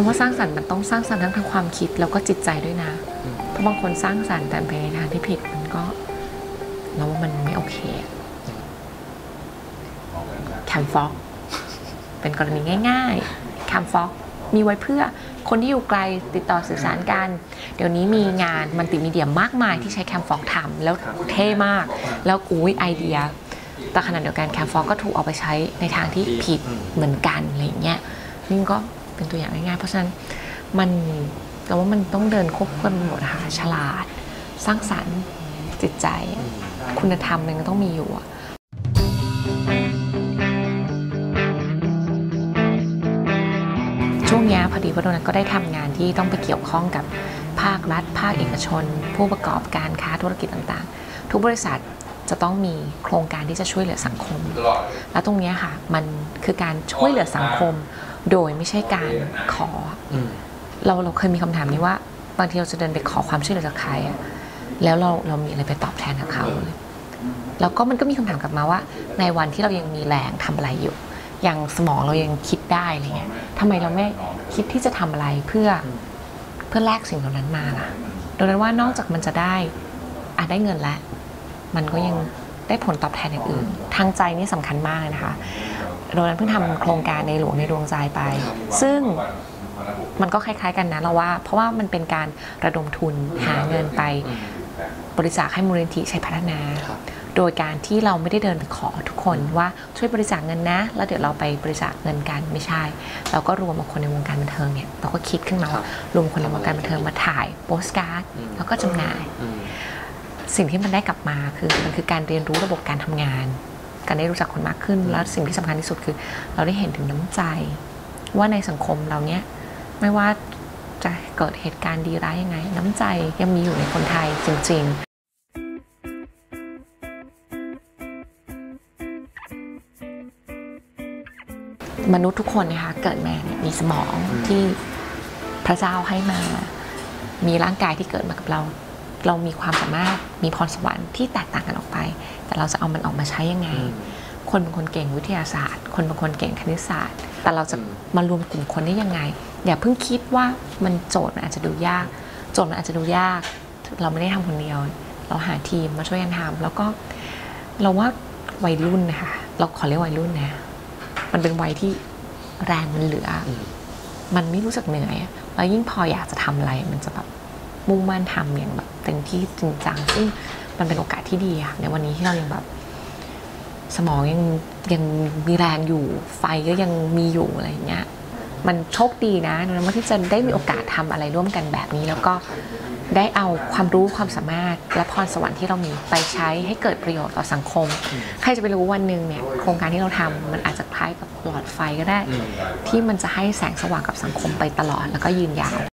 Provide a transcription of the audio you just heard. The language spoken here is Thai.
ำว่าสร้างสรรค์มันต้องสร้างสรรค์ทั้งทางความคิดแล้วก็จิตใจด้วยนะ เพราะบางคนสร้างสรรค์แต่ไปในทางที่ผิดมันก็เราว่ามันไม่โอเคแคมฟอกเป็นกรณีง่ายๆแคมฟอกมีไว้เพื่อคนที่อยู่ไกลติดต่อสื่อสารกัน เดี๋ยวนี้มีงานมันติมีเดียมากมายที่ใช้แคมฟอกทำแล้วเท่มาก แล้วอุ้ยไอเดีย แต่ขณะเดียวกันแคมฟอกก็ถูกเอาไปใช้ในทางที่ผิดเหมือนกันอะไรอย่างเงี้ยนี่ก็ เป็นตัวอย่างง่ายๆ เพราะฉะนั้นมันแต่ว่ามันต้องเดินควบคู่กันหมดค่ะฉลาด สร้างสรรค์จิตใจ คุณธรรมมันก็ต้องมีอยู่อะช่วงเนี้ยพอดีว่าโดนัทก็ได้ทำงานที่ต้องไปเกี่ยวข้องกับภาครัฐ ภาคเอกชน ผู้ประกอบการค้าธุรกิจต่างๆ ทุกบริษัทจะต้องมีโครงการที่จะช่วยเหลือสังคม แล้วตรงเนี้ยค่ะ มันคือการช่วยเหลือสังคม โดยไม่ใช่การขออืมเราเราเคยมีคำถามนี้ว่า บางทีเราจะเดินไปขอความช่วยเหลือจากใครอะแล้วเราเรามีอะไรไปตอบแทนกับเขาเลยแล้วก็มันก็มีคำถามกลับมาว่า ในวันที่เรายังมีแรงทำอะไรอยู่อย่างสมองเรายังคิดได้อะไรเงี้ยทำไมเราไม่คิดที่จะทำอะไรเพื่อเพื่อแลกสิ่งเหล่านั้นมาล่ะโดยนั้นว่านอกจากมันจะได้อาจได้เงินแล้ว มันก็ยังได้ผลตอบแทนอย่างอื่น ทางใจนี่สำคัญมากเลยนะคะ โดยนั้นเพิ่งทำโครงการในหลวงในดวงใจไป ซึ่งมันก็คล้ายๆกันนะเราว่า เพราะว่ามันเป็นการระดมทุนหาเงินไปบริจาคให้มูลนิธิชัยพัฒนาครับโดยการที่เราไม่ได้เดินไปขอทุกคนว่าช่วยบริจาคเงินนะ แล้วเดี๋ยวเราไปบริจาคเงินกันไม่ใช่ เราก็รวมกับคนในวงการบันเทิงเนี่ยเราก็คิดขึ้นมาครัว่าบรวมคนในวงการบันเทิงมาถ่ายโปสการ์ดอืมแล้วก็จำหน่ายอืมสิ่งที่มันได้กลับมาคือมันคือการเรียนรู้ระบบการทำงาน การได้รู้จักคนมากขึ้น แล้วสิ่งที่สำคัญที่สุดคือ เราได้เห็นถึงน้ำใจ ว่าในสังคมเราเนี้ยไม่ว่าจะเกิดเหตุการณ์ดีร้ายยังไง น้ำใจยังมีอยู่ในคนไทยจริง ๆมนุษย์ทุกคนนะคะเกิดมาเนี่ยมีสมองที่พระเจ้าให้มา มีร่างกายที่เกิดมากับเรา เรามีความสามารถมีพรสวรรค์ที่แตกต่างกันออกไป แต่เราจะเอามันออกมาใช้ยังไงอืมคนบางคนเก่งวิทยาศาสตร์ คนบางคนเก่งคณิตศาสตร์ แต่เราจะอืมมารวมกลุ่มคนได้ยังไง อย่าเพิ่งคิดว่ามันโจทย์มันอาจจะดูยาก โจทย์มันอาจจะดูยาก เราไม่ได้ทำคนเดียว เราหาทีมมาช่วยกันทำแล้วก็เราว่าวัยรุ่นนะคะเราขอเรียกวัยรุ่นนะมันเป็นวัยที่แรงมันเหลืออมมันไม่รู้สึกเหนื่อยอะแล้วยิ่งพออยากจะทำอะไร มันจะแบบมุ่งมั่นทำอย่างแบบ เต็มที่จริงจังซึ่งมันเป็นโอกาสที่ดีอะในวันนี้ที่เรายังแบบสมองยังยังมีแรงอยู่ไฟก็ยังมีอยู่อะไรอย่างเงี้ยมันโชคดีนะดังนั้นว่าที่จะได้มีโอกาสทำอะไรร่วมกันแบบนี้ แล้วก็ได้เอาความรู้ความสามารถและพรสวรรค์ที่เรามีไปใช้ให้เกิดประโยชน์ต่อสังคม ใครจะไปรู้วันหนึ่งเนี่ยโครงการที่เราทำมันอาจจะคล้ายกับหลอดไฟก็ได้ ที่มันจะให้แสงสว่างกับสังคมไปตลอดแล้วก็ยืนยาว